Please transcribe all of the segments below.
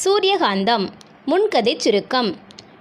சூரியகாந்தம் முன்கதை சுருக்கம்.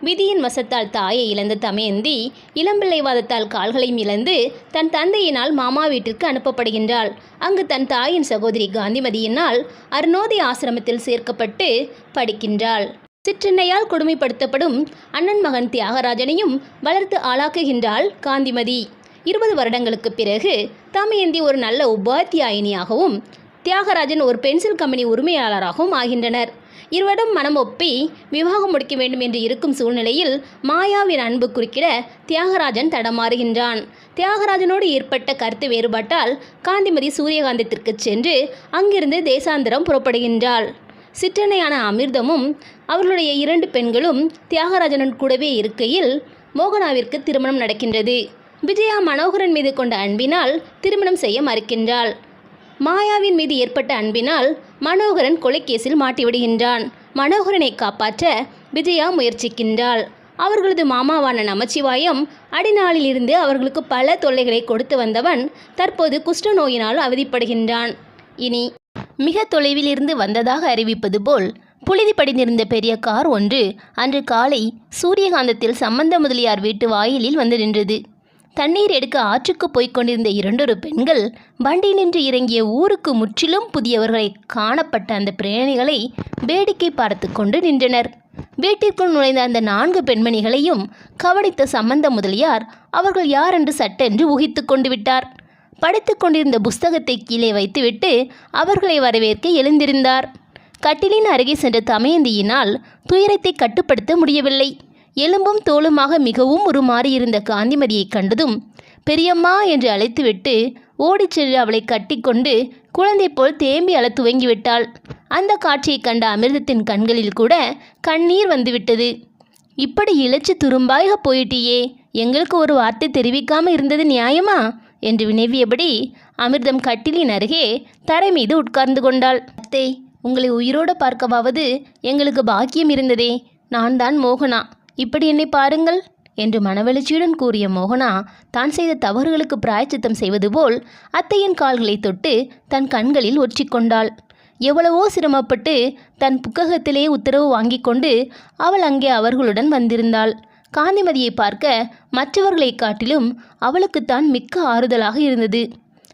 விதியின் வசத்தால் தாயை இழந்த தமயந்தி இளம்பிள்ளைவாதத்தால் கால்களையும் இழந்து தன் தந்தையினால் மாமா வீட்டிற்கு அனுப்பப்படுகின்றாள். அங்கு தன் தாயின் சகோதரி காந்திமதியினால் அருணோதி ஆசிரமத்தில் சேர்க்கப்பட்டு படிக்கின்றாள். சிற்றன்னையால் கொடுமைப்படுத்தப்படும் அண்ணன் மகன் தியாகராஜனையும் வளர்த்து ஆளாக்குகின்றாள் காந்திமதி. இருபது வருடங்களுக்கு பிறகு தமயந்தி ஒரு நல்ல உபாத்தியாயினியாகவும் தியாகராஜன் ஒரு பென்சில் கம்பெனி உரிமையாளராகவும் ஆகின்றனர். இருவரும் மனம் ஒப்பி விவாகம் முடிக்க வேண்டும் என்று இருக்கும் சூழ்நிலையில் மாயாவின் அன்பு குறுக்கிட தியாகராஜன் தடமாறுகின்றான். தியாகராஜனோடு ஏற்பட்ட கருத்து வேறுபாட்டால் காந்திமதி சூரியகாந்தத்திற்கு சென்று அங்கிருந்து தேசாந்திரம் புறப்படுகின்றாள். சிற்றனையான அமிர்தமும் அவர்களுடைய இரண்டு பெண்களும் தியாகராஜனுடன் கூடவே இருக்கையில் மோகனாவிற்கு திருமணம் நடக்கின்றது. விஜயா மனோகரன் மீது கொண்ட அன்பினால் திருமணம் செய்ய மறுக்கின்றாள். மாயாவின் மீது ஏற்பட்ட அன்பினால் மனோகரன் கொலைக்கேசில் மாட்டிவிடுகின்றான். மனோகரனை காப்பாற்ற விஜயா முயற்சிக்கின்றாள். அவர்களது மாமாவான நமச்சிவாயம் அடிநாளிலிருந்து அவர்களுக்கு பல தொல்லைகளை கொடுத்து வந்தவன் தற்போது குஷ்ட நோயினால் அவதிப்படுகின்றான். இனி மிக தொலைவில் இருந்து வந்ததாக அறிவிப்பது போல் புழுதி படிந்திருந்த பெரிய கார் ஒன்று அன்று காலை சூரியகாந்தத்தில் சம்பந்த முதலியார் வீட்டு வாயிலில் வந்து நின்றது. தண்ணீர் எடுக்க ஆற்றுக்கு போய்க் கொண்டிருந்த இரண்டொரு பெண்கள் வண்டி நின்று இறங்கிய ஊருக்கு முற்றிலும் புதியவர்களை காணப்பட்ட அந்த பிரயாணிகளை வேடிக்கை பார்த்து கொண்டு நின்றனர். வீட்டிற்குள் நுழைந்த அந்த நான்கு பெண்மணிகளையும் கவனித்த சம்பந்த முதலியார் அவர்கள் யார் என்று சட்டென்று ஊகித்து கொண்டு விட்டார். படித்து கொண்டிருந்த புஸ்தகத்தை கீழே வைத்துவிட்டு அவர்களை வரவேற்க எழுந்திருந்தார். கட்டிலின் அருகே சென்ற தமயந்தியினால் துயரத்தை கட்டுப்படுத்த முடியவில்லை. எலும்பும் தோலுமாக மிகவும் உருமாறியிருந்த காந்திமதியை கண்டதும் பெரியம்மா என்று அழைத்துவிட்டு ஓடிச் சென்று அவளை கட்டிக்கொண்டு குழந்தை போல் தேம்பி அழத் துவங்கிவிட்டாள். அந்த காட்சியைக் கண்ட அமிர்தத்தின் கண்களில் கூட கண்ணீர் வந்துவிட்டது. இப்படி இழைச்சி துரும்பாக போயிட்டியே எங்களுக்கு ஒரு வார்த்தை தெரிவிக்காமல் இருந்தது நியாயமா? என்று வினவியபடி அமிர்தம் கட்டிலின் அருகே தரை மீது உட்கார்ந்து கொண்டாள். அத்தை உங்களை உயிரோடு பார்க்கவாவது எங்களுக்கு பாக்கியம் இருந்ததே. நான் தான் மோகனா. இப்படி என்னை பாருங்கள் என்று மனவெழுச்சியுடன் கூறிய மோகனா தான் செய்த தவறுகளுக்கு பிராயச்சித்தம் செய்வது போல் அத்தையின் கால்களை தொட்டு தன் கண்களில் ஒற்றிக்கொண்டாள். எவ்வளவோ சிரமப்பட்டு தன் புக்ககத்திலே உத்தரவு வாங்கி கொண்டு அவள் அங்கே அவர்களுடன் வந்திருந்தாள். காந்திமதியை பார்க்க மற்றவர்களைக் காட்டிலும் அவளுக்குத்தான் மிக்க ஆறுதலாக இருந்தது.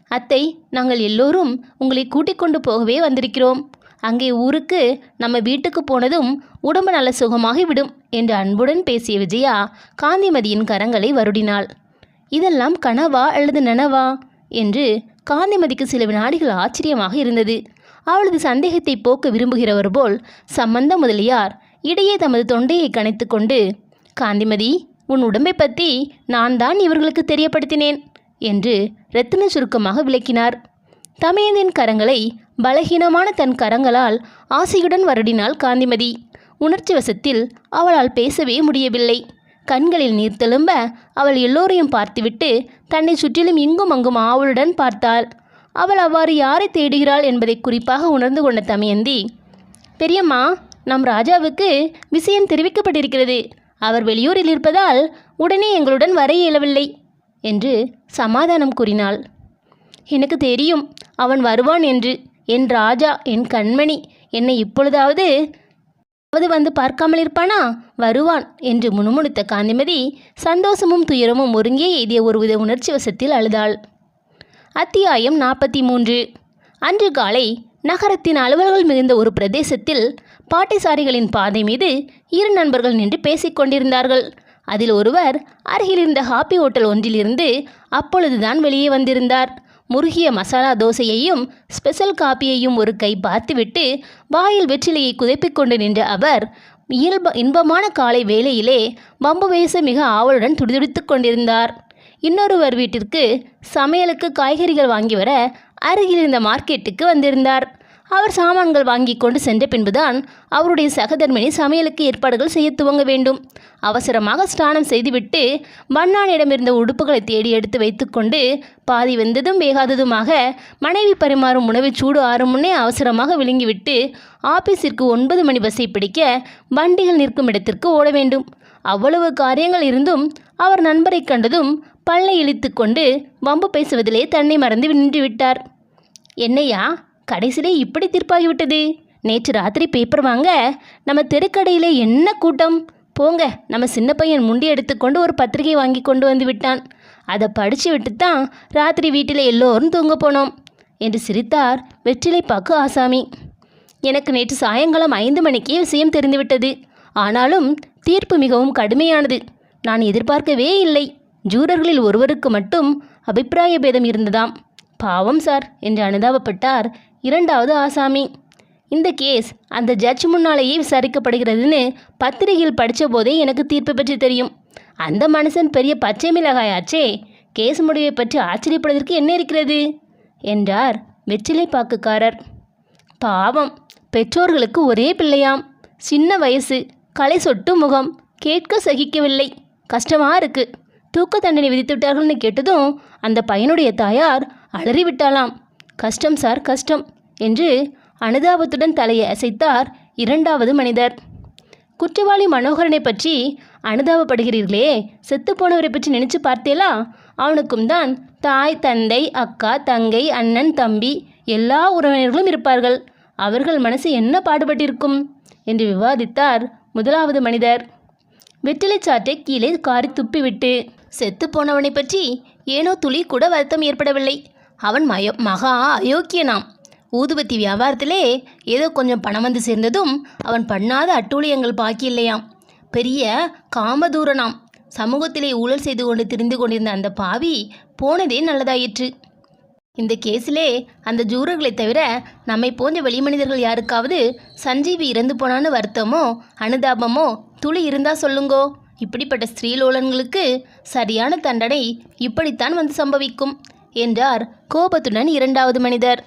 அத்தை நாங்கள் எல்லோரும் உங்களை கூட்டிக் கொண்டு போகவே வந்திருக்கிறோம். அங்கே ஊருக்கு நம்ம வீட்டுக்கு போனதும் உடம்பு நல்ல சுகமாகி விடும் என்று அன்புடன் பேசிய விஜயா காந்திமதியின் கரங்களை வருடினாள். இதெல்லாம் கனவா அல்லது நனவா? என்று காந்திமதிக்கு சில வினாடிகள் ஆச்சரியமாக இருந்தது. அவளது சந்தேகத்தை போக்க விரும்புகிறவர் போல் சம்பந்த முதலியார் இடையே தமது தொண்டையை கணைத்து கொண்டு காந்திமதி உன் உடம்பை பற்றி நான் தான் இவர்களுக்கு தெரியப்படுத்தினேன் என்று ரத்தின சுருக்கமாக விளக்கினார். தமையந்தின் கரங்களை பலகீனமான தன் கரங்களால் ஆசையுடன் வருடினாள் காந்திமதி. உணர்ச்சி வசத்தில் அவளால் பேசவே முடியவில்லை. கண்களில் நீர் தெளும்ப அவள் எல்லோரையும் பார்த்துவிட்டு தன்னை சுற்றிலும் இங்கும் அங்கும் ஆவலுடன் பார்த்தாள். அவள் அவ்வாறு யாரை தேடுகிறாள் என்பதை குறிப்பாக உணர்ந்து கொண்ட தமயந்தி பெரியம்மா நம் ராஜாவுக்கு விஷயம் தெரிவிக்கப்பட்டிருக்கிறது. அவர் வெளியூரில் இருப்பதால் உடனே எங்களுடன் வர இயலவில்லை என்று சமாதானம் கூறினாள். எனக்கு தெரியும் அவன் வருவான் என்று. என் ராஜா என் கண்மணி என்னை இப்பொழுதாவது அவது வந்து பார்க்காமல் இருப்பானா? வருவான் என்று முணுமுணுத்த காந்திமதி சந்தோஷமும் துயரமும் ஒருங்கே எய்திய ஒருவித உணர்ச்சி வசத்தில் அழுதாள். அத்தியாயம் நாற்பத்தி மூன்று அன்று காலை நகரத்தின் அலுவல்கள் மிகுந்த ஒரு பிரதேசத்தில் பாட்டிசாரிகளின் பாதை மீது இரு நண்பர்கள் நின்று பேசிக்கொண்டிருந்தார்கள் அதில் ஒருவர் அருகில் இருந்த ஹாப்பி ஹோட்டல் ஒன்றிலிருந்து அப்பொழுதுதான் வெளியே வந்திருந்தார். முருகிய மசாலா தோசையையும் ஸ்பெஷல் காப்பியையும் ஒரு கை பார்த்துவிட்டு வாயில் வெற்றிலையை குதைப்பிக் கொண்டு நின்ற அவர் இயல்ப இன்பமான காலை வேளையிலே வம்பு வயசு மிக ஆவலுடன் துடிதுடித்துக் கொண்டிருந்தார். இன்னொருவர் வீட்டிற்கு சமையலுக்கு காய்கறிகள் வாங்கி வர அருகில் இருந்த மார்க்கெட்டுக்கு வந்திருந்தார். அவர் சாமான்கள் வாங்கி கொண்டு சென்ற பின்புதான் அவருடைய சகதர்மினி சமையலுக்கு ஏற்பாடுகள் செய்ய துவங்க வேண்டும். அவசரமாக ஸ்நானம் செய்துவிட்டு வண்ணானிடமிருந்த உடுப்புகளை தேடி எடுத்து வைத்துக்கொண்டு பாதி வெந்ததும் வேகாததுமாக மனைவி பரிமாறும் உணவை சூடு ஆறும் முன்னே அவசரமாக விழுங்கிவிட்டு ஆபீஸிற்கு ஒன்பது மணி பஸ்ஸை பிடிக்க வண்டிகள் நிற்கும் இடத்திற்கு ஓட வேண்டும். அவ்வளவு காரியங்கள் இருந்தும் அவர் நண்பரை கண்டதும் பல்லை இழித்து கொண்டு வம்பு பேசுவதிலே தன்னை மறந்து நின்றுவிட்டார் என்னையா? கடைசியிலே இப்படி தீர்ப்பாகிவிட்டது. நேற்று ராத்திரி பேப்பர் வாங்க நம்ம தெருக்கடையில் என்ன கூட்டம்? போங்க நம்ம சின்ன பையன் முண்டி எடுத்துக்கொண்டு ஒரு பத்திரிகை வாங்கி கொண்டு வந்து விட்டான். அதை படித்து விட்டு தான் ராத்திரி வீட்டில் எல்லோரும் தூங்க போனோம் என்று சிரித்தார் வெற்றிலை பக்கு ஆசாமி. எனக்கு நேற்று சாயங்காலம் ஐந்து மணிக்கே விஷயம் தெரிந்துவிட்டது. ஆனாலும் தீர்ப்பு மிகவும் கடுமையானது. நான் எதிர்பார்க்கவே இல்லை. ஜூரர்களில் ஒருவருக்கு மட்டும் அபிப்பிராய பேதம் இருந்ததாம். பாவம் சார் என்று அனுதாபப்பட்டார் இரண்டாவது ஆசாமி. இந்த கேஸ் அந்த ஜட்ஜ் முன்னாலேயே விசாரிக்கப்படுகிறதுன்னு பத்திரிகையில் படித்த போதே எனக்கு தீர்ப்பு பற்றி தெரியும். அந்த மனுஷன் பெரிய பச்சை மிளகாயாச்சே. கேஸ் முடிவை பற்றி ஆச்சரியப்படுவதற்கு என்ன இருக்கிறது? என்றார் வெற்றிலை பாக்குக்காரர் பாவம் பெற்றோர்களுக்கு ஒரே பிள்ளையாம். சின்ன வயசு களை சொட்டு முகம் கேட்க சகிக்கவில்லை. கஷ்டமாக இருக்கு. தூக்க தண்டனை விதித்து விட்டார்கள்னு கேட்டதும் அந்த பையனுடைய தாயார் அலறிவிட்டாளாம். கஷ்டம் சார் கஷ்டம் என்று அனுதாபத்துடன் தலையை அசைத்தார் இரண்டாவது மனிதர். குற்றவாளி மனோகரனை பற்றி அனுதாபப்படுகிறீர்களே செத்துப்போனவரை பற்றி நினைச்சு பார்த்தேலா? அவனுக்கும் தான் தாய் தந்தை அக்கா தங்கை அண்ணன் தம்பி எல்லா உறவினர்களும் இருப்பார்கள். அவர்கள் மனசு என்ன பாடுபட்டிருக்கும் என்று விவாதித்தார் முதலாவது மனிதர். வெற்றிலைச்சாற்றை கீழே காரி துப்பிவிட்டு செத்து போனவனை பற்றி ஏனோ துளி கூட வருத்தம் ஏற்படவில்லை. அவன் மயோ மகா அயோக்கியனாம். ஊதுபத்தி வியாபாரத்திலே ஏதோ கொஞ்சம் பணம் வந்து சேர்ந்ததும் அவன் பண்ணாத அட்டூழியங்கள் பாக்கி இல்லையாம். பெரிய காமதூரனாம். சமூகத்திலே ஊழல் செய்து கொண்டு திரிந்து கொண்டிருந்த அந்த பாவி போனதே நல்லதாயிற்று. இந்த கேஸிலே அந்த ஜூரர்களை தவிர நம்மை போன்ற வெளிமனிதர்கள் யாருக்காவது சஞ்சீவி இறந்து போனான்னு வருத்தமோ அனுதாபமோ துளி இருந்தா சொல்லுங்கோ. இப்படிப்பட்ட ஸ்திரீலோலன்களுக்கு சரியான தண்டனை இப்படித்தான் வந்து சம்பவிக்கும். என்றார் கோபத்துடன் இரண்டாவது மனிதர்.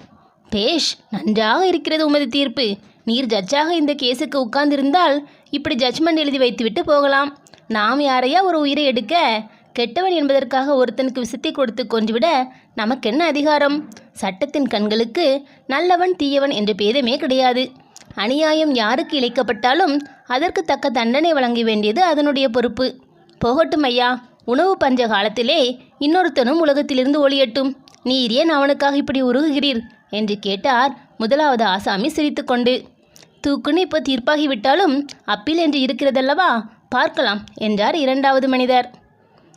பேஷ் நன்றாக இருக்கிறது உமது தீர்ப்பு. நீர் ஜட்ஜாக இந்த கேஸுக்கு உட்கார்ந்திருந்தால் இப்படி ஜட்ஜ்மெண்ட் எழுதி வைத்துவிட்டு போகலாம். நாம் யாரையா ஒரு உயிரை எடுக்க? கெட்டவன் என்பதற்காக ஒருத்தனுக்கு விசத்தை கொடுத்து கொன்றுவிட நமக்கென்ன அதிகாரம்? சட்டத்தின் கண்களுக்கு நல்லவன் தீயவன் என்ற பேதமே கிடையாது. அநியாயம் யாருக்கு இழைக்கப்பட்டாலும் அதற்கு தக்க தண்டனை வழங்க வேண்டியது அதனுடைய பொறுப்பு. போகட்டும் ஐயா. உணவு பஞ்ச காலத்திலே இன்னொருத்தனும் உலகத்திலிருந்து ஒளியட்டும். நீர் ஏன் அவனுக்காக இப்படி உருகுகிறீர்? என்று கேட்டார் முதலாவது ஆசாமி சிரித்துக்கொண்டு. தூக்குன்னு இப்போ தீர்ப்பாகிவிட்டாலும் அப்பீல் என்று இருக்கிறதல்லவா? பார்க்கலாம் என்றார் இரண்டாவது மனிதர்.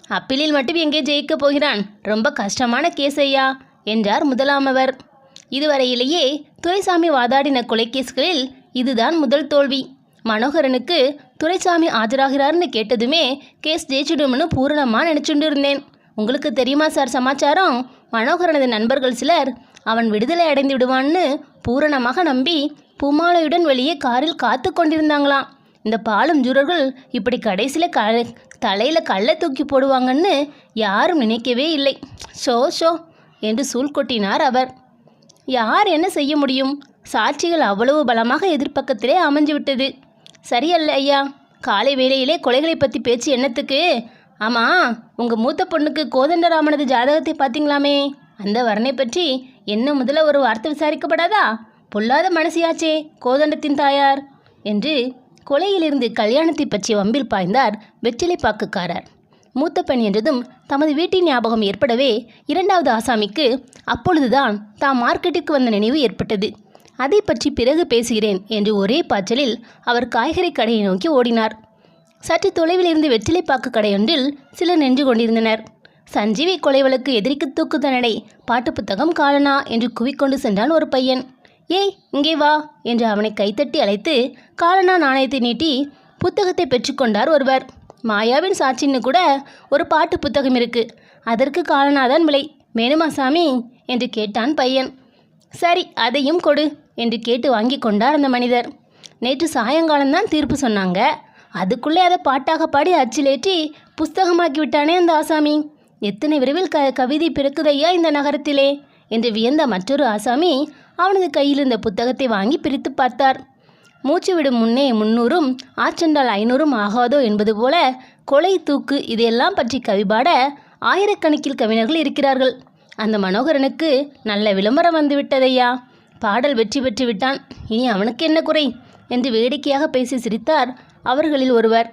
அப்பீலில் மட்டும் எங்கே ஜெயிக்கப் போகிறான்? ரொம்ப கஷ்டமான கேஸ் ஐயா என்றார் முதலாமவர் இதுவரையிலேயே துரைசாமி வாதாடின கொலைக்கேஸ்களில் இதுதான் முதல் தோல்வி. மனோகரனுக்கு துரைசாமி ஆஜராகிறார்னு கேட்டதுமே கேஸ் ஜெயிச்சிடும்னு பூரணமாக நினச்சிட்டு இருந்தேன் உங்களுக்கு தெரியுமா சார் சமாச்சாரம்? மனோகரனது நண்பர்கள் சிலர் அவன் விடுதலை அடைந்து விடுவான்னு பூரணமாக நம்பி பூமாலையுடன் வெளியே காரில் காத்து கொண்டிருந்தாங்களாம். இந்த பாலும் ஜூரர்கள் இப்படி கடைசியில் க தலையில் கல்லை தூக்கி போடுவாங்கன்னு யாரும் நினைக்கவே இல்லை. ஷோ ஷோ என்று சூழ் கொட்டினார் அவர். யார் என்ன செய்ய முடியும்? சாட்சிகள் அவ்வளவு பலமாக எதிர்ப்பக்கத்திலே அமைஞ்சு விட்டது. சரியல்ல ஐயா. காலை வேளையிலே கொலைகளை பற்றி பேச்சு என்னத்துக்கு? ஆமாம் உங்கள் மூத்த பொண்ணுக்கு கோதண்டராமனது ஜாதகத்தை பார்த்தீங்களாமே? அந்த வரனை பற்றி என்ன முதல்ல ஒரு வார்த்தை விசாரிக்கப்படாதா? பொல்லாத மனசியாச்சே கோதண்டத்தின் தாயார் என்று கொலையிலிருந்து கல்யாணத்தை பற்றி வம்பில் பாய்ந்தார் வெற்றிலைப்பாக்குக்காரர் மூத்த பெண் என்றதும் தமது வீட்டின் ஞாபகம் ஏற்படவே இரண்டாவது ஆசாமிக்கு அப்பொழுதுதான் தாம் மார்க்கெட்டுக்கு வந்த நினைவு ஏற்பட்டது. அதை பற்றி பிறகு பேசுகிறேன் என்று ஒரே பாய்ச்சலில் அவர் காய்கறி கடையை நோக்கி ஓடினார். சற்று தொலைவில் இருந்து வெற்றிலைப்பாக்கு கடையொன்றில் சிலர் நின்று கொண்டிருந்தனர். சஞ்சீவி கொலை வழக்கு எதிரிக்கு தூக்கு தண்டனை பாட்டு புத்தகம் காலனா என்று குவிக்கொண்டு சென்றான் ஒரு பையன். ஏய் இங்கே வா என்று அவனை கைத்தட்டி அழைத்து காலனா நாணயத்தை நீட்டி புத்தகத்தை பெற்றுக்கொண்டார் ஒருவர். மாயாவின் சாட்சின்னு கூட ஒரு பாட்டு புத்தகம் இருக்கு. அதற்கு காலனாதான் விலை. வேணுமா சாமி? என்று கேட்டான் பையன். சரி அதையும் கொடு என்று கேட்டு வாங்கி கொண்டார் அந்த மனிதர். நேற்று சாயங்காலம்தான் தீர்ப்பு சொன்னாங்க. அதுக்குள்ளே அதை பாட்டாக பாடி அச்சிலேற்றி புஸ்தகமாக்கி விட்டானே அந்த ஆசாமி. எத்தனை விரைவில் க கவிதை பிறக்குதையா இந்த நகரத்திலே என்று வியந்த மற்றொரு ஆசாமி அவனது கையில் இருந்த புத்தகத்தை வாங்கி பிரித்து பார்த்தார். மூச்சு விடும் முன்னே முன்னூறும் ஆச்சென்றால் ஐநூறும் ஆகாதோ என்பது போல கொலை தூக்கு இதையெல்லாம் பற்றி கவிபாட ஆயிரக்கணக்கில் கவிஞர்கள் இருக்கிறார்கள். அந்த மனோகரனுக்கு நல்ல விளம்பரம் வந்து விட்டதையா பாடல் வெற்றி பெற்று விட்டான். இனி அவனுக்கு என்ன குறை? என்று வேடிக்கையாக பேசி சிரித்தார் அவர்களில் ஒருவர்.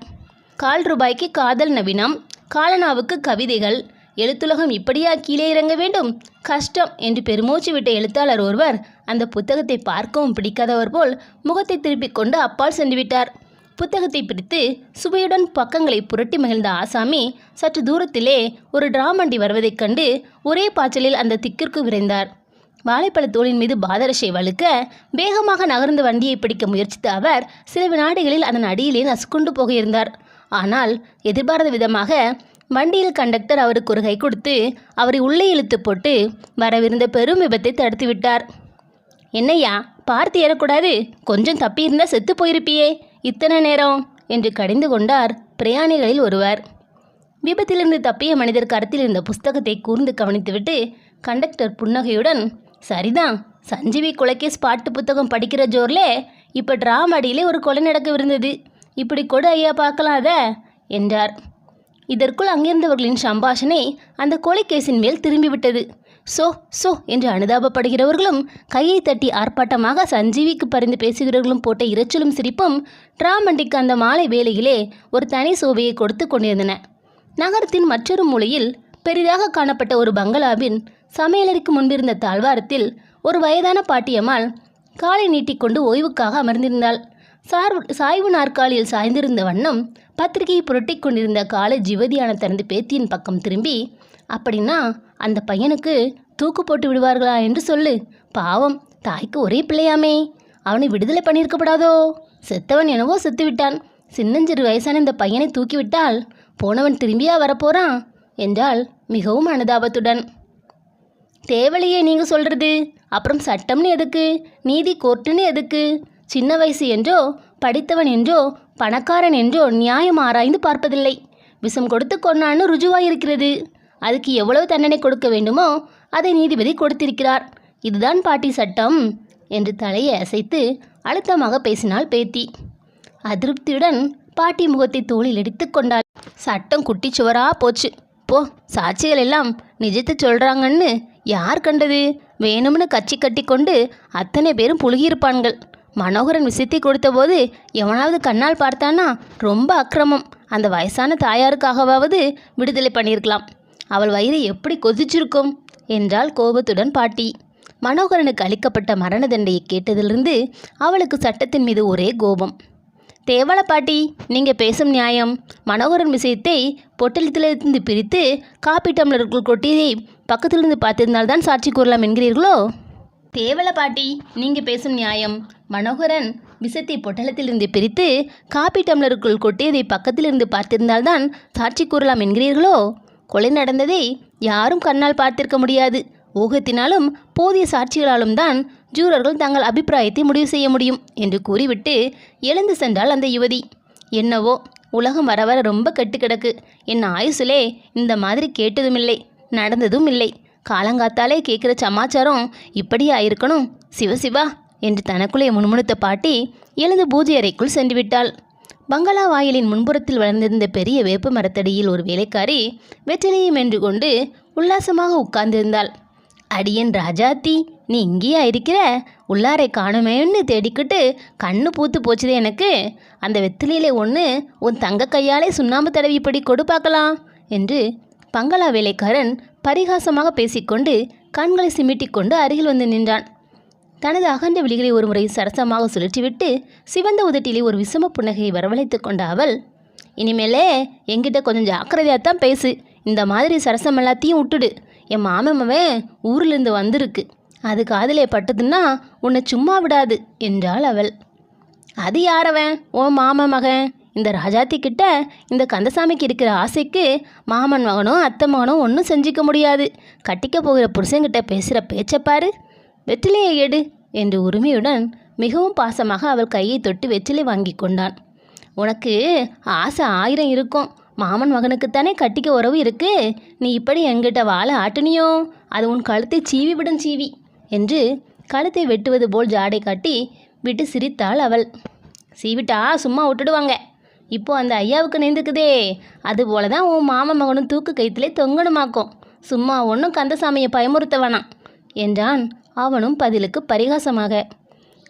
கால் ரூபாய்க்கு காதல் நவீனம். காலனாவுக்கு கவிதைகள். எழுத்துலகம் இப்படியா கீழே இறங்க வேண்டும்? கஷ்டம் என்று பெருமூச்சு விட்ட எழுத்தாளர் ஒருவர் அந்த புத்தகத்தை பார்க்கவும் பிடிக்காதவர் போல் முகத்தை திருப்பிக் கொண்டு அப்பால் சென்று விட்டார் புத்தகத்தை பிரித்து சுவையுடன் பக்கங்களை புரட்டி மகிழ்ந்த ஆசாமி சற்று தூரத்திலே ஒரு டிராமண்டி வருவதைக் கண்டு ஒரே பாய்ச்சலில் அந்த திக்கிற்கு விரைந்தார். வாழைப்பழ தோளின் மீது பாதரசை வழுக்க வேகமாக நகர்ந்து வண்டியை பிடிக்க முயற்சித்த அவர் சில வினாடிகளில் அதன் அடியிலே நசுக்குண்டு போகியிருந்தார். ஆனால் எதிர்பாராத விதமாக வண்டியில் கண்டக்டர் அவருக்கு ஒரு கை கொடுத்து அவரை உள்ளே இழுத்து போட்டு வரவிருந்த பெரும் விபத்தை தடுத்துவிட்டார். என்னையா என்னய்யா பார்த்து ஏறக்கூடாது. கொஞ்சம் தப்பியிருந்தால் செத்து போயிருப்பியே. இத்தனை நேரம்? என்று கடிந்து கொண்டார் பிரயாணிகளில் ஒருவர். விபத்திலிருந்து தப்பிய மனிதர் கருத்தில் இருந்த புஸ்தகத்தை கூர்ந்து கவனித்துவிட்டு கண்டக்டர் புன்னகையுடன் சரிதான் சஞ்சீவி கொலைக்கே பாட்டு புத்தகம் படிக்கிற ஜோர்லே இப்போ டிராமடியிலே ஒரு கொலை நடக்கவிருந்தது. இப்படி கொடு ஐயா பார்க்கலாம் அத என்றார். இதற்குள் அங்கிருந்தவர்களின் சம்பாஷணை அந்த கொலைக்கேசின் மேல் திரும்பிவிட்டது. சோ சோ என்று அனுதாபப்படுகிறவர்களும் கையை தட்டி ஆர்ப்பாட்டமாக சஞ்சீவிக்கு பரிந்து பேசுகிறவர்களும் போட்ட இரைச்சலும் சிரிப்பும் டிராமண்டிக்கு அந்த மாலை வேளையிலே ஒரு தனி சோவையை கொடுத்து கொண்டிருந்தன. நகரத்தின் மற்றொரு மூலையில் பெரிதாக காணப்பட்ட ஒரு பங்களாவின் சமையலறைக்கு முன்பிருந்த தாழ்வாரத்தில் ஒரு வயதான பாட்டியம்மாள் காலை நீட்டிக்கொண்டு ஓய்வுக்காக அமர்ந்திருந்தாள். சார் சாய்வு நாற்காலியில் சாய்ந்திருந்த வண்ணம் பத்திரிகையை புரட்டிக் கொண்டிருந்த காலை ஜிவதியான தனது பேத்தியின் பக்கம் திரும்பி அப்படின்னா அந்த பையனுக்கு தூக்கு போட்டு விடுவார்களா என்று சொல்லு. பாவம் தாய்க்கு ஒரே பிள்ளையாமே. அவனை விடுதலை பண்ணியிருக்கப்படாதோ? செத்தவன் என்னவோ செத்து விட்டான் சின்னஞ்சிறு வயசான இந்த பையனை தூக்கிவிட்டால் போனவன் திரும்பியா வரப்போறான்? என்றால் மிகவும் அனுதாபத்துடன். தேவலையே நீங்கள் சொல்கிறது அப்புறம் சட்டம்னு எதுக்கு? நீதி கோர்ட்டுன்னு எதுக்கு? சின்ன வயசு என்றோ படித்தவன் என்றோ பணக்காரன் என்றோ நியாயம் ஆராய்ந்து பார்ப்பதில்லை. விஷம் கொடுத்து கொன்னான்னு ருஜுவாயிருக்கிறது. அதுக்கு எவ்வளவு தண்டனை கொடுக்க வேண்டுமோ அதை நீதிபதி கொடுத்திருக்கிறார். இதுதான் பாட்டி சட்டம் என்று தலையை அசைத்து அழுத்தமாக பேசினாள் பேத்தி. அதிருப்தியுடன் பாட்டி முகத்தை தோளில் எடுத்து கொண்டாள். சட்டம் குட்டிச்சுவரா போச்சு. போ சாட்சிகள் எல்லாம் நிஜத்தை சொல்கிறாங்கன்னு யார் கண்டது? வேணும்னு கச்சி கட்டி கொண்டு அத்தனை பேரும் புழுகியிருப்பான்கள். மனோகரன் விசித்தி கொடுத்தபோது எவனாவது கண்ணால் பார்த்தானா? ரொம்ப அக்கிரமம். அந்த வயசான தாயாருக்காகவாவது விடுதலை பண்ணியிருக்கலாம். அவள் வயிறு எப்படி கொதிச்சிருக்கும்? என்றாள் கோபத்துடன் பாட்டி. மனோகரனுக்கு அளிக்கப்பட்ட மரண தண்டையை கேட்டதிலிருந்து அவளுக்கு சட்டத்தின் மீது ஒரே கோபம். தேவல பாட்டி நீங்கள் பேசும் நியாயம். மனோகரன் விஷயத்தை பொட்டலத்திலிருந்து பிரித்து காப்பி டம்ளருக்குள் கொட்டியதை பக்கத்திலிருந்து பார்த்திருந்தால்தான் சாட்சி கூறலாம் என்கிறீர்களோ? தேவல பாட்டி நீங்கள் பேசும் நியாயம். மனோகரன் விஷத்தை பொட்டலத்திலிருந்து பிரித்து காப்பி டம்ளருக்குள் கொட்டியதை பக்கத்திலிருந்து பார்த்திருந்தால்தான் சாட்சி கூறலாம் என்கிறீர்களோ? கொலை நடந்ததை யாரும் கண்ணால் பார்த்திருக்க முடியாது. ஊகத்தினாலும் போதிய சாட்சிகளாலும் தான் ஜூரர்கள் தங்கள் அபிப்பிராயத்தை முடிவு செய்ய முடியும் என்று கூறிவிட்டு எழுந்து சென்றாள் அந்த யுவதி. என்னவோ உலகம் வர வர ரொம்ப கெட்டு கிடக்கு. என் ஆயுசிலே இந்த மாதிரி கேட்டதுமில்லை நடந்ததும் இல்லை காலங்காத்தாலே கேட்குற சமாச்சாரம் இப்படியா இருக்கணும் சிவசிவா என்று தனக்குள்ளே முணுமுணுத்த பாட்டி எழுந்து பூஜை அறைக்குள் சென்று விட்டாள் பங்களா வாயிலின் முன்புறத்தில் வளர்ந்திருந்த பெரிய வேப்ப மரத்தடியில் ஒரு வேலைக்காரி வெற்றிலையை மென்று கொண்டு உல்லாசமாக உட்கார்ந்திருந்தாள். அடியன் ராஜாத்தி நீ இங்கேயா இருக்கிற? உள்ளாரை காணுமேன்னு தேடிக்கிட்டு கண்ணு பூத்து போச்சுதே எனக்கு. அந்த வெத்திலையிலே ஒன்று உன் தங்க கையாலே சுண்ணாம்பு தடவி இப்படி கொடு பார்க்கலாம் என்று பங்களா வேலைக்காரன் பரிகாசமாக பேசிக்கொண்டு கண்களை சிமிட்டிக்கொண்டு அருகில் வந்து நின்றான். தனது அகன்ற விழிகளை ஒருமுறை சரசமாக சுழற்றிவிட்டு சிவந்த உதட்டிலே ஒரு விசம புன்னகையை வரவழைத்து கொண்ட அவள் இனிமேலே என்கிட்ட கொஞ்சம் ஜாக்கிரதையாக தான் பேசு. இந்த மாதிரி சரசம் எல்லாத்தையும் விட்டுடு. என் மாமம்மவன் ஊர்லேருந்து வந்திருக்கு. அது காதலே பட்டதுன்னா உன்னை சும்மா விடாது என்றாள் அவள். அது யாரவன்? ஓ மாமன் மகன். இந்த ராஜாத்தி கிட்ட இந்த கந்தசாமிக்கு இருக்கிற ஆசைக்கு மாமன் மகனும் அத்தை மகனும் ஒன்றும் செஞ்சிக்க முடியாது. கட்டிக்க போகிற புருஷன்கிட்ட பேசுகிற பேச்சை பாரு. வெற்றிலையை எடு என்று உரிமையுடன் மிகவும் பாசமாக அவள் கையை தொட்டு வெற்றிலை வாங்கி கொண்டான். உனக்கு ஆசை ஆயிரம் இருக்கும். மாமன் மகனுக்குத்தானே கட்டிக்க உறவு இருக்கு. நீ இப்படி என்கிட்ட வாழை ஆட்டுனியோ? அது உன் கழுத்தை சீவி விடும் சீவி என்று கழுத்தை வெட்டுவது போல் ஜாடை காட்டி விட்டு சிரித்தாள் அவள். சீவிட்டா சும்மா விட்டுடுவாங்க. இப்போ அந்த ஐயாவுக்கு நேர்ந்துக்குதே அதுபோல தான் உன் மாமன் மகனும் தூக்கு கைத்திலே தொங்கணுமாக்கும். சும்மா ஒன்றும் கந்தசாமியை பயமுறுத்த வேணாம் என்றான் அவனும் பதிலுக்கு பரிகாசமாக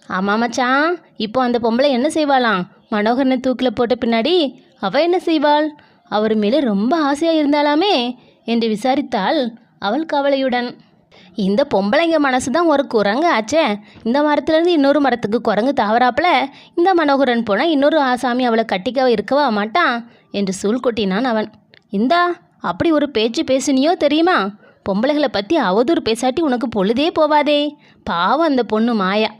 ஆமாம் மச்சான் இப்போ அந்த பொம்பளை என்ன செய்வாளாம்? மனோகரனை தூக்கில் போட்ட பின்னாடி அவள் என்ன செய்வாள்? அவர் மேலே ரொம்ப ஆசையாக இருந்தாலாமே? என்று விசாரித்தாள் அவள் கவலையுடன். இந்த பொம்பளைங்க மனசு தான் ஒரு குரங்கு ஆச்சே. இந்த மரத்துலேருந்து இன்னொரு மரத்துக்கு குரங்கு தாவறாப்புல இந்த மனோகரன் போனால் இன்னொரு ஆசாமி அவளை கட்டிக்கவா இருக்கவா மாட்டான்? என்று சூழ் கொட்டினான் அவன். இந்தா அப்படி ஒரு பேச்சு பேசினியோ தெரியுமா? பொம்பளைகளை பற்றி அவதூறு பேசாட்டி உனக்கு பொழுதே போவாதே. பாவம் அந்த பொண்ணு மாயா.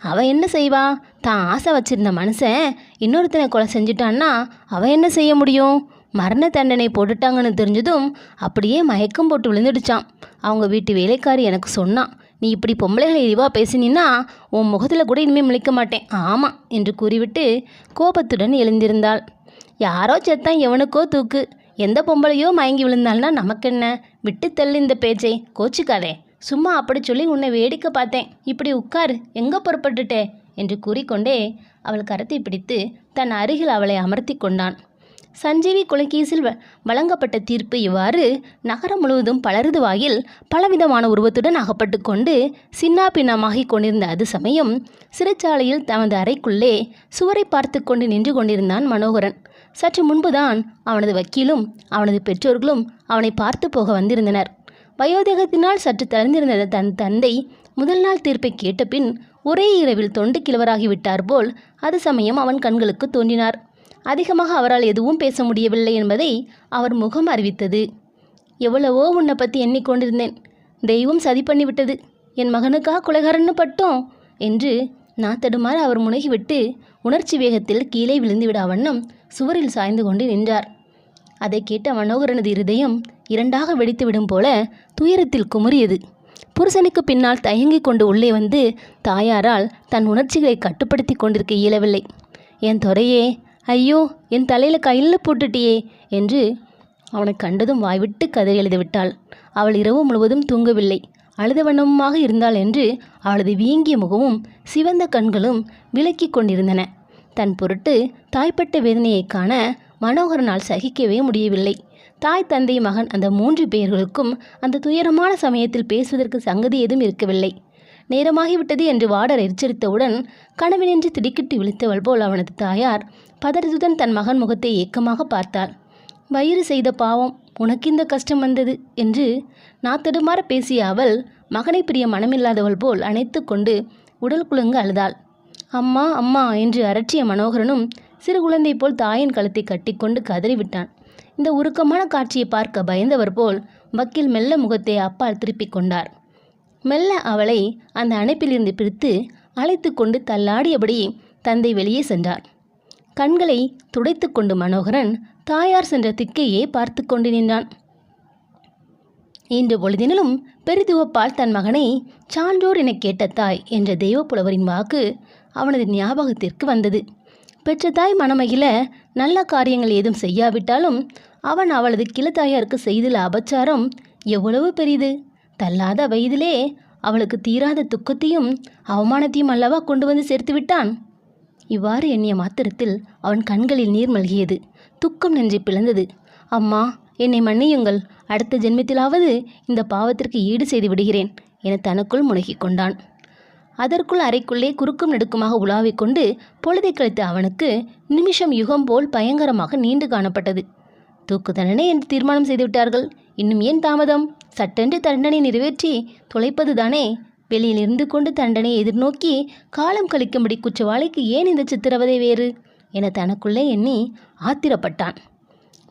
அவ என்ன செய்வா? தான் ஆசை வச்சிருந்த மனுஷன் இன்னொருத்தனை கொலை செஞ்சுட்டான்னா அவன் என்ன செய்ய முடியும்? மரண தண்டனை போட்டுட்டாங்கன்னு தெரிஞ்சதும் அப்படியே மயக்கம் போட்டு விழுந்துடுச்சான் அவங்க வீட்டு வேலைக்காரி எனக்கு சொன்னான் நீ இப்படி பொம்பளைகளை இழிவாக பேசினீன்னா உன் முகத்தில் கூட இனிமேல் முழிக்க மாட்டேன். ஆமாம் என்று கூறிவிட்டு கோபத்துடன் எழுந்திருந்தாள். யாரோ செத்தான் எவனுக்கோ தூக்கு. எந்த பொம்பளையோ மயங்கி விழுந்தாள்னா நமக்கென்ன? விட்டு தள்ளு இந்த பேச்சை. கோச்சிக்காதே. சும்மா அப்படி சொல்லி உன்னை வேடிக்கை பார்த்தேன். இப்படி உட்காரு. எங்கே புறப்பட்டுட்டே? என்று கூறிக்கொண்டே அவள் கரத்தை பிடித்து தன் அருகில் அவளை அமர்த்தி கொண்டான். சஞ்சீவி கொலைகேசில் வ- வழங்கப்பட்ட தீர்ப்பு இவ்வாறு நகரம் முழுவதும் பலரது வாயில் பலவிதமான உருவத்துடன் அகப்பட்டு கொண்டு சின்னா பின்னமாகிக் கொண்டிருந்த அது சமயம் சிறைச்சாலையில் தமது அறைக்குள்ளே சுவரை பார்த்து கொண்டு நின்று கொண்டிருந்தான் மனோகரன். சற்று முன்புதான் அவனது வக்கீலும் அவனது பெற்றோர்களும் அவனை பார்த்து போக வந்திருந்தனர். வயோதிகத்தினால் சற்று தளர்ந்திருந்த தன் தந்தை முதல் நாள் தீர்ப்பை கேட்டபின் ஒரே இரவில் தொண்டு கிழவராகிவிட்டார் போல் அது சமயம் அவன் கண்களுக்கு தோன்றினார். அதிகமாக அவரால் எதுவும் பேச முடியவில்லை என்பதை அவர் முகம் அறிவித்தது. எவ்வளவோ உன்னை பற்றி எண்ணிக்கொண்டிருந்தேன் தெய்வம் சதி பண்ணிவிட்டது. என் மகனுக்காக குலகரன்னு பட்டோம் என்று நான் தடுமாற அவர் முனகிவிட்டு உணர்ச்சி வேகத்தில் கீழே விழுந்துவிட வண்ணம் சுவரில் சாய்ந்து கொண்டு நின்றார். அதை கேட்ட மனோகரனது இருதயம் இரண்டாக வெடித்துவிடும் போல துயரத்தில் குமுறியது. புருஷனுக்கு பின்னால் தயங்கிக் கொண்டு உள்ளே வந்து தாயாரால் தன் உணர்ச்சிகளை கட்டுப்படுத்தி கொண்டிருக்க இயலவில்லை. என் துறையே ஐயோ என் தலையில் கையில் போட்டுட்டியே என்று அவனை கண்டதும் வாய்விட்டு கதறி எழுதிவிட்டாள் அவள் இரவு முழுவதும் தூங்கவில்லை. அழுத வண்ணமுமாக இருந்தாள் என்று அவளது வீங்கிய முகமும் சிவந்த கண்களும் விலக்கி கொண்டிருந்தன. தன் பொருட்டு தாய்ப்பட்ட வேதனையைக் காண மனோகரனால் சகிக்கவே முடியவில்லை. தாய் தந்தை மகன் அந்த மூன்று பேர்களுக்கும் அந்த துயரமான சமயத்தில் பேசுவதற்கு சங்கதி ஏதும் இருக்கவில்லை. நேரமாகிவிட்டது என்று வாடர் எச்சரித்தவுடன் கனவினின்றி திடுக்கிட்டு விழித்தவள் போல் அவனது தாயார் பதறதுடன் தன் மகன் முகத்தை ஏக்கமாக பார்த்தாள். வயிறு செய்த பாவம் உனக்கு இந்த கஷ்டம் வந்தது? என்று நான் தடுமாற பேசிய அவள் மகனை பிரிய மனமில்லாதவள் போல் அணைத்து கொண்டு உடல் குலுங்க அழுதாள். அம்மா அம்மா என்று அரற்றிய மனோகரனும் சிறு குழந்தை போல் தாயின் கழுத்தை கட்டிக்கொண்டு கதறிவிட்டான். இந்த உருக்கமான காட்சியை பார்க்க பயந்தவர் போல் வக்கீல் மெல்ல முகத்தை அப்பால் திருப்பிக் கொண்டார். மெல்ல அவளை அந்த அணைப்பிலிருந்து பிரித்து அழைத்து கொண்டு தள்ளாடியபடி தந்தை வெளியே சென்றார். கண்களை துடைத்து கொண்டு மனோகரன் தாயார் சென்ற திக்கையே பார்த்து கொண்டு நின்றான். இன்று பொழுதினிலும் பெரிதுவப்பால் தன் மகனை சான்றோர் எனக் கேட்ட தாய் என்ற தெய்வப்புலவரின் வாக்கு அவனது ஞாபகத்திற்கு வந்தது. பெற்ற தாய் மனமகிழ நல்ல காரியங்கள் ஏதும் செய்யாவிட்டாலும் அவன் அவளது கிளத்தாயாருக்கு செய்துள்ள அபச்சாரம் எவ்வளவு பெரிது. தள்ளாத வயதிலே அவளுக்கு தீராத துக்கத்தையும் அவமானத்தையும் அல்லவா கொண்டு வந்து சேர்த்து விட்டான்? இவ்வாறு எண்ணிய மாத்திரத்தில் அவன் கண்களில் நீர் மல்கியது. துக்கம் நெஞ்சு பிளந்தது. அம்மா என்னை மன்னியுங்கள். அடுத்த ஜென்மத்திலாவது இந்த பாவத்திற்கு ஈடு செய்து விடுகிறேன் என தனக்குள் முனகிக் கொண்டான். அதற்குள் அறைக்குள்ளே குறுக்கும் நெடுக்குமாக உலாவிக் கொண்டு பொழுதை கழித்த அவனுக்கு நிமிஷம் யுகம் போல் பயங்கரமாக நீண்டு காணப்பட்டது. தூக்கு தண்டனை என்று தீர்மானம் செய்துவிட்டார்கள் இன்னும் ஏன் தாமதம்? சட்டென்று தண்டனை நிறைவேற்றி தொலைப்பதுதானே? வெளியில் இருந்து கொண்டு தண்டனையை எதிர்நோக்கி காலம் கழிக்கும்படி குற்றவாளிக்கு ஏன் இந்த சித்திரவதை வேறு? என தனக்குள்ளே எண்ணி ஆத்திரப்பட்டான்.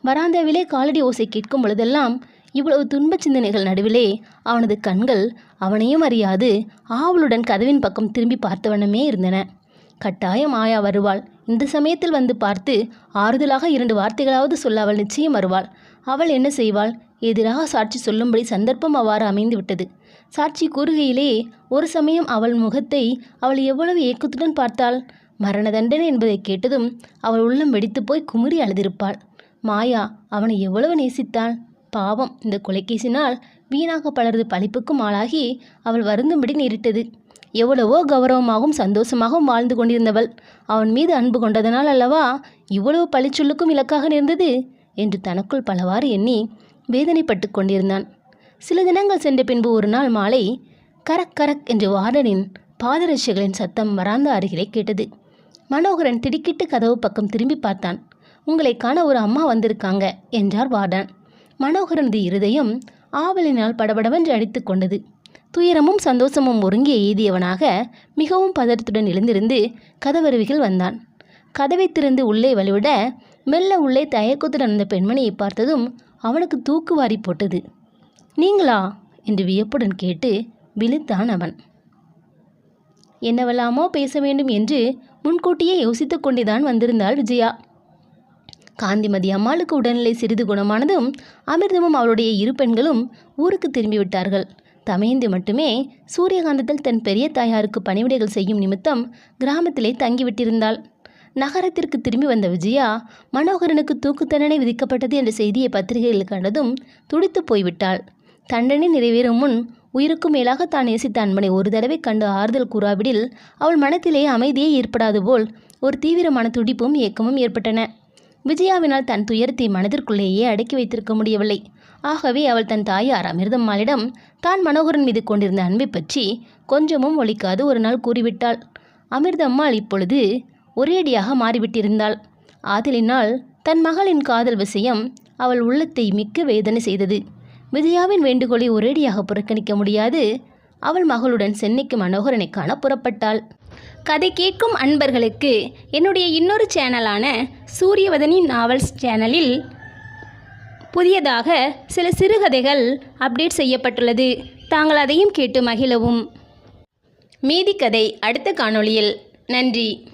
வராந்தாவிலே காலடி ஓசை கேட்கும் பொழுதெல்லாம் இவ்வளவு துன்பச் சிந்தனைகள் நடுவிலே அவனது கண்கள் அவனையும் அறியாது ஆவலுடன் கதவின் பக்கம் திரும்பி பார்த்தவனமே இருந்தன. கட்டாயம் ஆயா வருவாள். இந்த சமயத்தில் வந்து பார்த்து ஆறுதலாக இரண்டு வார்த்தைகளாவது சொல்ல அவள் நிச்சயம் வருவாள். அவள் என்ன செய்வாள்? எதிராக சாட்சி சொல்லும்படி சந்தர்ப்பம் அவ்வாறு அமைந்து விட்டது. சாட்சி கூறுகையிலே ஒரு சமயம் அவள் முகத்தை அவள் எவ்வளவு ஏக்கத்துடன் பார்த்தாள்? மரண தண்டனை என்பதை கேட்டதும் அவள் உள்ளம் வெடித்து போய் குமுறி அழுதிருப்பாள். மாயா அவனை எவ்வளவு நேசித்தாள் பாவம் இந்த கொலைக்கேசினால் வீணாக பலரது பழிப்புக்கும் ஆளாகி அவள் வருந்தும்படி நேரிட்டது. எவ்வளவோ கௌரவமாகவும் சந்தோஷமாகவும் வாழ்ந்து கொண்டிருந்தவள். அவன் மீது அன்பு கொண்டதனால் அல்லவா இவ்வளவு பழிச்சொல்லுக்கும் இலக்காக நேர்ந்தது? என்று தனக்குள் பலவாறு எண்ணி வேதனைப்பட்டு கொண்டிருந்தான். சில தினங்கள் சென்ற பின்பு ஒரு நாள் மாலை கரக் கரக் என்று வார்டனின் பாதரட்சிகளின் சத்தம் வராந்த அருகிலே கேட்டது. மனோகரன் திடுக்கிட்டு கதவு பக்கம் திரும்பி பார்த்தான். உங்களை காண ஒரு அம்மா வந்திருக்காங்க என்றார் வார்டன். மனோகரனது இருதயம் ஆவலினால் படபடவென்று அடித்து கொண்டது. துயரமும் சந்தோஷமும் ஒருங்கிய எய்தியவனாக மிகவும் பதற்றத்துடன் எழுந்திருந்து கதவருவிகள் வந்தான். கதவை திறந்து உள்ளே வழிவிட மெல்ல உள்ளே தயக்கத்துடன் அந்த பெண்மணியை பார்த்ததும் அவனுக்கு தூக்கு வாரி போட்டது. நீங்களா? என்று வியப்புடன் கேட்டு விழித்தான் அவன். என்னவெல்லாமோ பேச வேண்டும் என்று முன்கூட்டியே யோசித்து கொண்டுதான் வந்திருந்தாள் விஜயா. காந்திமதி அம்மாளுக்கு உடல்நிலை சிறிது குணமானதும் அமிர்தமும் அவளுடைய இரு பெண்களும் ஊருக்கு திரும்பிவிட்டார்கள். தமையந்தி மட்டுமே சூரியகாந்தத்தில் தன் பெரிய தாயாருக்கு பணிவிடைகள் செய்யும் நிமித்தம் கிராமத்திலே தங்கிவிட்டிருந்தாள். நகரத்திற்கு திரும்பி வந்த விஜயா மனோகரனுக்கு தூக்கு தண்டனை விதிக்கப்பட்டது என்ற செய்தியை பத்திரிகையில் கண்டதும் துடித்து போய்விட்டாள். தண்டனை நிறைவேறும் முன் உயிருக்கும் மேலாக தான் நேசித்த அன்பனை ஒரு தடவை கண்டு ஆறுதல் கூறாவிடில் அவள் மனத்திலே அமைதியே ஏற்படாது போல் ஒரு தீவிரமான துடிப்பும் ஏக்கமும் ஏற்பட்டன. விஜயாவினால் தன் துயரத்தை மனதிற்குள்ளேயே அடக்கி வைத்திருக்க முடியவில்லை. ஆகவே அவள் தன் தாயார் அமிர்தம்மாளிடம் தான் மனோகரன் மீது கொண்டிருந்த அன்பை பற்றி கொஞ்சமும் ஒழிக்காது ஒரு நாள் கூறிவிட்டாள். அமிர்தம்மாள் இப்பொழுது ஒரேடியாக மாறிவிட்டிருந்தாள். ஆதலினால் தன் மகளின் காதல் விஷயம் அவள் உள்ளத்தை மிக்க வேதனை செய்தது. விஜயாவின் வேண்டுகோளை ஒரேடியாக புறக்கணிக்க முடியாது. அவள் மகளுடன் சென்னைக்கு மனோகரனை காண புறப்பட்டாள். கதை கேட்கும் அன்பர்களுக்கு என்னுடைய இன்னொரு சேனலான சூரியவதனி நாவல்ஸ் சேனலில் புதியதாக சில சிறுகதைகள் அப்டேட் செய்யப்பட்டுள்ளது. தாங்கள் அதையும் கேட்டு மகிழவும். மீதி கதை அடுத்த காணொளியில். நன்றி.